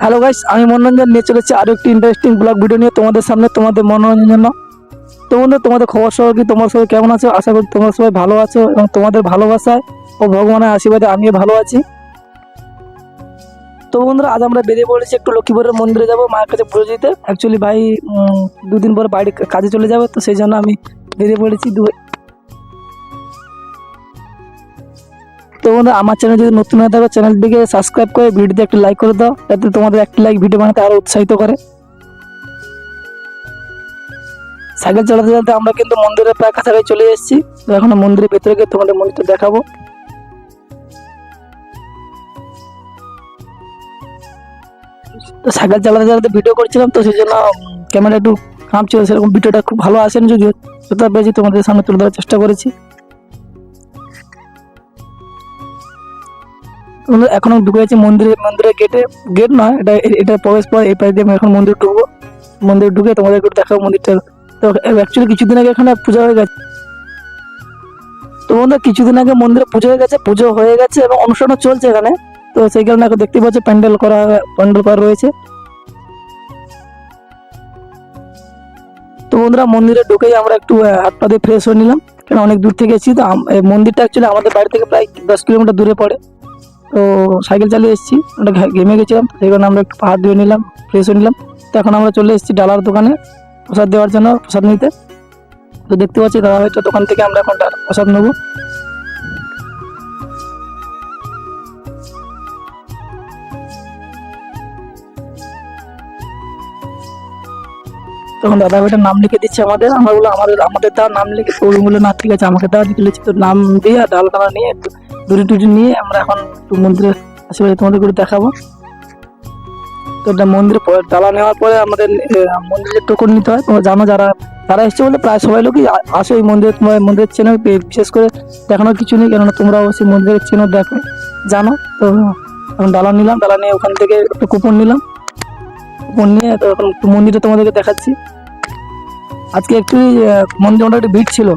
Hello guys আমি মনোরঞ্জন। নিয়ে চলেছি আরও একটি ইন্টারেস্টিং ব্লগ ভিডিও নিয়ে তোমাদের সামনে, তোমাদের মনোরঞ্জন জন্য। তো বন্ধু, তোমাদের খবর সবাই কি, তোমার সবাই কেমন আছো? আশা করি তোমরা সবাই ভালো আছো এবং তোমাদের ভালোবাসায় ও ভগবানের আশীর্বাদে আমিও ভালো আছি। তো বন্ধুরা, আজ আমরা বেরিয়ে পড়েছি একটু লক্ষ্মীপুরের মন্দিরে যাব, মায়ের কাছে পুজো দিতে। অ্যাকচুয়ালি ভাই দুদিন পর বাড়ি, কাজে চলে যাবে, তো সেই জন্য আমি বেরিয়ে পড়েছি তো আমার চ্যানেল যদি নতুন হয়ে থাকো চ্যানেলটিকে সাবস্ক্রাইব করে ভিডিওতে একটি লাইক করে দাও, যাতে তোমাদের একটি লাইক ভিডিও বানাতে আরও উৎসাহিত করে। সাইকেল চালাতে চালাতে আমরা কিন্তু মন্দিরের প্রায় কাছাকাছি চলে এসেছি। তো এখন মন্দিরের ভেতরে গিয়ে তোমাদের মন্দিরটা দেখাবো। তো সাইকেল চালাতে চালাতে ভিডিও করছিলাম, তো সেই জন্য ক্যামেরা একটু কাঁপছিল সেরকম ভিডিওটা খুব ভালো আসেনি যদিও। যতটা পেয়েছি তোমাদের সামনে তুলে ধরার চেষ্টা করেছি। এখন ঢুকে যাচ্ছি মন্দিরে, মন্দিরের গেটে গেট নয়, এটা এটা প্রবেশ পর এই পাশ দিয়ে আমি এখন মন্দির ঢুকবো। মন্দির ঢুকে তোমাদের একটু দেখাবো মন্দিরটা। তো অ্যাকচুয়ালি কিছুদিন আগে এখানে পূজা হয়ে গেছে। তো বন্ধু, কিছুদিন আগে মন্দিরে পুজো হয়ে গেছে, পুজো হয়ে গেছে এবং অনুষ্ঠানও চলছে এখানে। তো সেই কারণে এখন দেখতে পাচ্ছি প্যান্ডেল করা প্যান্ডেল করা রয়েছে। তো বন্ধুরা, মন্দিরে ঢুকেই আমরা একটু হাত পা দিয়ে ফ্রেশ হয়ে নিলাম। কেন, অনেক দূর থেকে এসেছি, তো মন্দিরটা অ্যাকচুয়ালি আমাদের বাড়ি থেকে প্রায় দশ কিলোমিটার দূরে পড়ে। তো সাইকেল চালিয়ে এসেছি। ওটা ঘেমে গেছিলাম, সেই কারণে আমরা একটু পাহাড় দিয়ে নিলাম ফ্রেশ হয়ে নিলাম। তো এখন আমরা চলে এসেছি ডালার দোকানে প্রসাদ দেওয়ার জন্য, প্রসাদ নিতে। তো দেখতে পাচ্ছি দাদা হয়তো দোকান থেকে আমরা এখন প্রসাদ নেব। তখন দাদা ভাইটার নাম লিখে দিচ্ছে আমাদের। আমরা বলে আমাদের আমাদের তার নাম লিখে বলে না, ঠিক আছে, আমাকে দেওয়া লিখে লিখছি তো নাম দিয়ে ডাল কালা নিয়ে দড়ি টুড়ি নিয়ে আমরা এখন একটু মন্দিরে আশেপাশে তোমাদের করে দেখাবো। তো এটা মন্দিরে ডালা নেওয়ার পরে আমাদের আহ, মন্দিরে টোকন নিতে হয়। তোমরা জানো যারা তারা এসছে বলে প্রায় সবাই লোকই আসো এই মন্দিরে। তোমার মন্দিরের চেনো বিশেষ করে দেখানোর কিছু নেই কেননা তোমরা অবশ্যই মন্দিরের চেনো দেখো জানো। তো এখন ডালা নিলাম ডালা নিয়ে ওখান থেকে একটু কুপন নিলাম। কুপন নিয়ে তো এখন একটু মন্দিরে তোমাদেরকে দেখাচ্ছি। আজকে একটু মন্দিরে মোটামুটি ভিড় ছিল।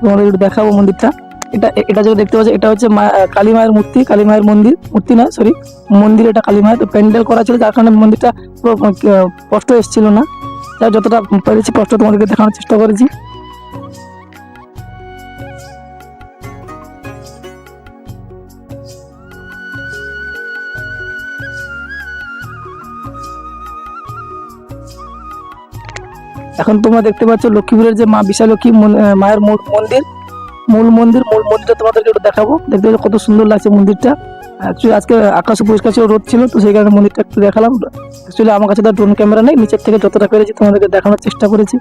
তোমাদের একটু দেখাবো মন্দিরটা। এটা এটা যেটা দেখতে পাচ্ছি, এটা হচ্ছে কালী মায়ের মূর্তি, কালী মায়ের মন্দির, মূর্তি না সরি মন্দির এটা কালী মায়ের, তো প্যান্ডেল করা ছিল, যার কারণে মন্দিরটা স্পষ্ট এসেছিল না। তাই যতটা পেরেছি স্পষ্ট তোমাদেরকে দেখানোর চেষ্টা করেছি। এখন তোমরা দেখতে পাচ্ছ লক্ষ্মীপুরের যে মা বিশালক্ষী মায়ের মন্দির মূল মন্দির, মূল মন্দিরটা তোমাদেরকে একটু দেখাবো। দেখতে কত সুন্দর লাগছে মন্দিরটা। অ্যাকচুয়ালি আজকে আকাশ পরিষ্কার ছিল, রোদ ছিল, তো সেই কারণে মন্দিরটা একটু দেখালাম। অ্যাকচুয়ালি আমার কাছে তো ড্রোন ক্যামেরা নেই, নিচের থেকে যতটা পেরেছি তোমাদেরকে দেখানোর চেষ্টা করেছি।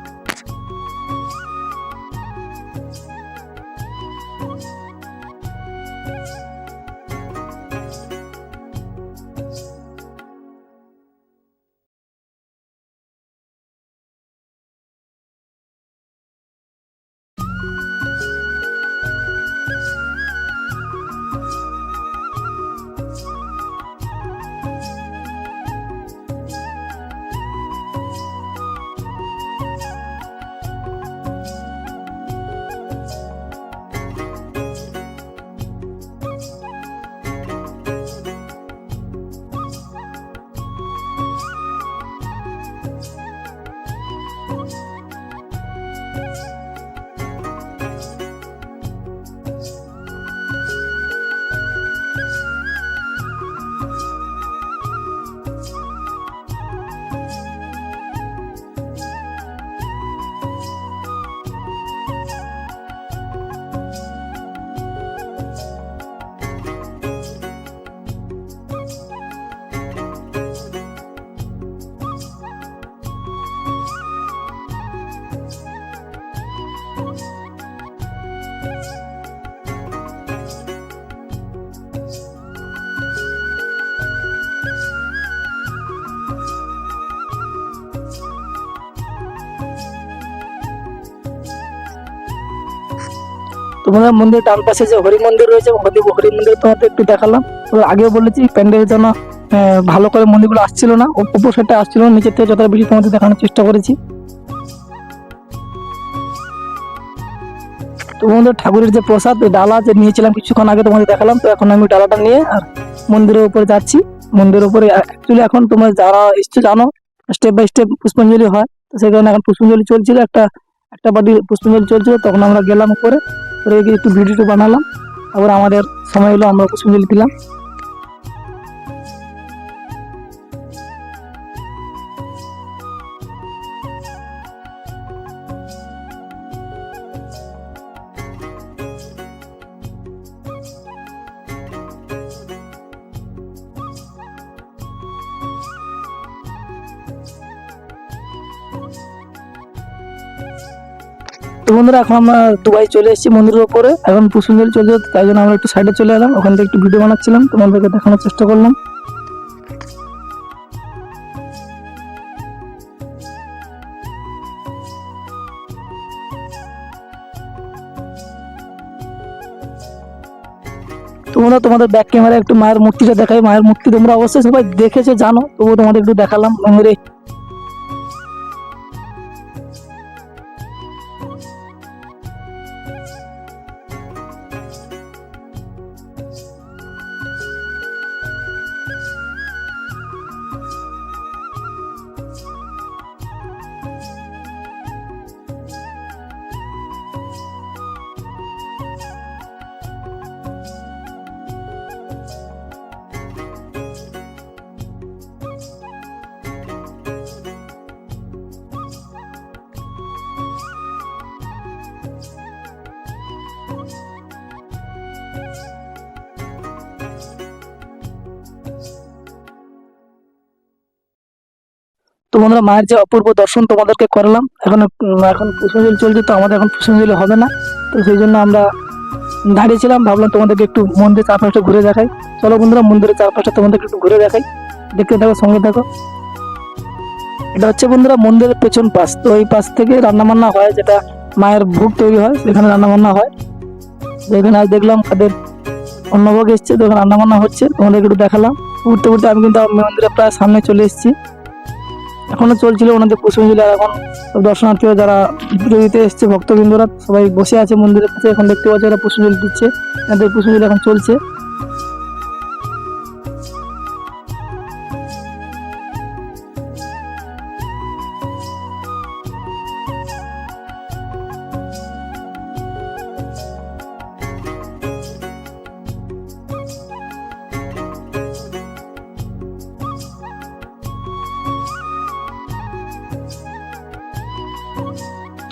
তোমাদের মন্দির ডান পাশে যে হরি মন্দির রয়েছে হরি হরি মন্দির তোমাদের একটু দেখালাম। আগেও বলেছি, প্যান্ডেলের জন্য ভালো করে মন্দিরগুলো আসছিল না উপর সাইডটা আসছিল না, নিচের থেকে যতটা বেশি তোমাদের দেখানোর চেষ্টা করেছি। তো ঠাকুরের যে প্রসাদ ডালা যে নিয়েছিলাম কিছুক্ষণ আগে তোমাদের দেখালাম, তো এখন আমি ডালাটা নিয়ে আর মন্দিরের উপরে যাচ্ছি। মন্দিরের উপরে অ্যাকচুয়ালি এখন তোমরা যারা এসছো জানো স্টেপ বাই স্টেপ পুষ্পাঞ্জলি হয়। তো সেই কারণে এখন পুষ্পাঞ্জলি চলছিল, একটা একটা পার্টি পুষ্পাঞ্জলি চলছিল, তখন আমরা গেলাম উপরে। গিয়ে একটু ভিডিওটা বানালাম। আবার আমাদের সময় হলো আমরা পুষ্পাঞ্জলি দিলাম। বন্ধুরা, এখন আমরা দুবাই চলে এসেছি মন্দিরের উপরে এখন পুষ্পাঞ্জলি চলছে তাই জন্য আমরা একটু সাইডে চলে এলাম। ওখান থেকে একটু ভিডিও বানাচ্ছিলাম। তোমাদেরকে দেখানোর চেষ্টা করলাম। তোমরা তোমাদের ব্যাক ক্যামেরা একটু মায়ের মূর্তিটা দেখাই। মায়ের মূর্তি তোমরা অবশ্যই সবাই দেখেছ, জানো। তবুও তোমাদের একটু দেখালাম। মন্দিরে তো বন্ধুরা, মায়ের যে অপূর্ব দর্শন তোমাদেরকে করলাম, এখন এখন পুষ্পাঞ্জলি চলছে, তো আমাদের এখন পুষ্পাঞ্জলি হবে না। তো সেই জন্য আমরা দাঁড়িয়েছিলাম ভাবলাম তোমাদেরকে একটু মন্দির চারপাশটা ঘুরে দেখাই। চলো বন্ধুরা, মন্দিরের চারপাশটা তোমাদেরকে একটু ঘুরে দেখাই। দেখতে থাকো, সঙ্গে থাকো। এটা হচ্ছে বন্ধুরা, মন্দিরের পেছন পাশ। তো এই পাশ থেকে রান্নাবান্না হয়, যেটা মায়ের ভোগ তৈরি হয়, সেখানে রান্নাবান্না হয়। এখানে আজ দেখলাম তাদের অন্নভোগ এসছে, তো এখানে রান্না হচ্ছে। তোমাদেরকে একটু দেখালাম। উঠতে উঠতে আমি কিন্তু মন্দিরের প্রায় সামনে চলে এসেছি। এখনও চলছিল, ওনাদের পুষ্পাঞ্জলি আর এখন দর্শনার্থীরা যারা পুজো দিতে এসছে, ভক্তবৃন্দরা সবাই বসে আছে মন্দিরের কাছে, এখন দেখতে পাচ্ছি ওরা পুষ্পাঞ্জলি দিচ্ছে, এদের পুষ্পাঞ্জলি এখন চলছে।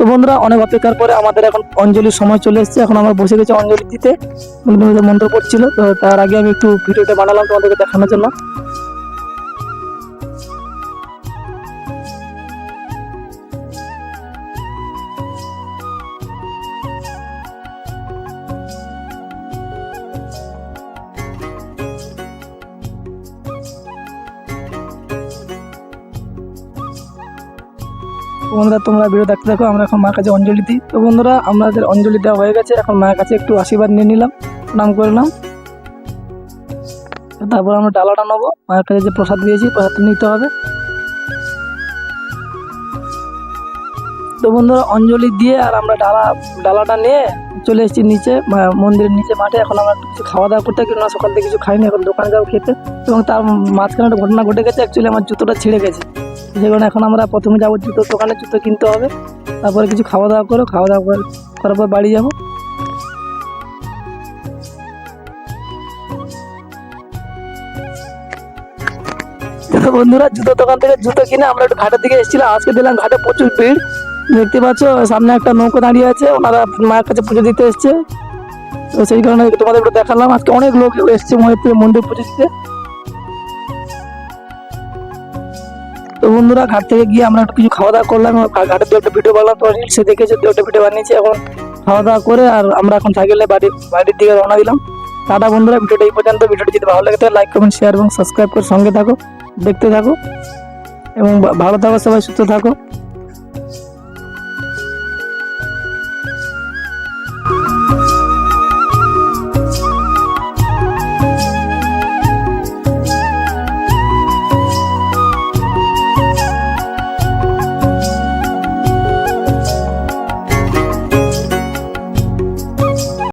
তো বন্ধুরা, অনেক অপেক্ষার পরে আমাদের এখন অঞ্জলির সময় চলে এসেছে। এখন আমরা বসে গেছি অঞ্জলি দিতে। মন্ত্র পড়ছিল তো তার আগে আমি একটু ভিডিওটা বানালাম তোমাদেরকে দেখানোর জন্য। বন্ধুরা, তোমরা ভিডিও দেখতে থাকো, আমরা এখন মায়ের কাছে অঞ্জলি দিই। তো বন্ধুরা, আমাদের অঞ্জলি দেওয়া হয়ে গেছে। এখন মায়ের কাছে একটু আশীর্বাদ নিয়ে নিলাম। প্রণাম করলাম তারপর আমরা ডালাটা নেব। মায়ের কাছে যে প্রসাদ দিয়েছি, প্রসাদটা নিতে হবে। তো বন্ধুরা অঞ্জলি দিয়ে আর আমরা ডালা, ডালাটা নিয়ে চলে এসেছি নিচে মন্দিরের নিচে মাঠে। এখন আমরা কিছু খাওয়া দাওয়া করতে কেননা সকাল থেকে কিছু খাইনি, এখন দোকানে যাব খেতে। এবং তার মাঝখানে একটা ঘটনা ঘটে গেছে অ্যাকচুয়ালি আমার জুতোটা ছিঁড়ে গেছে। যে কারণে এখন আমরা প্রথমে যাব জুতোর দোকানে, জুতো কিনতে হবে। তারপরে কিছু খাওয়া দাওয়া করো, খাওয়া দাওয়া করে, করার পর বাড়ি যাব। বন্ধুরা জুতো দোকান থেকে জুতো কিনে আমরা একটু ঘাটের দিকে এসেছিলাম। আজকে দিলাম ঘাটে প্রচুর ভিড়। দেখতে পাচ্ছ, সামনে একটা নৌকো দাঁড়িয়ে আছে, ওনারা মায়ের কাছে পুজো দিতে এসছে। তো সেই কারণে তোমাদের একটু দেখালাম, আজকে অনেক লোক এসছে মহিপুরে মন্দির পুজো দিতে। তো বন্ধুরা, ঘাট থেকে গিয়ে আমরা একটু কিছু খাওয়া দাওয়া করলাম ঘাটের দু একটা ভিডিও বানালাম তো রিলসে দেখেছ দু একটা ভিডিও বানিয়েছে, এখন খাওয়া দাওয়া করে, আর আমরা এখন সাইকেলে বাড়ির বাড়ির দিকে রওনা দিলাম। টাটা বন্ধুরা, ভিডিওটা এই পর্যন্ত, ভিডিওটি যদি ভালো লাগে, তাহলে লাইক কমেন্ট শেয়ার এবং সাবস্ক্রাইব করে সঙ্গে থাকো, দেখতে থাকো, এবং ভালো থাকো, সবাই সুস্থ থাকো।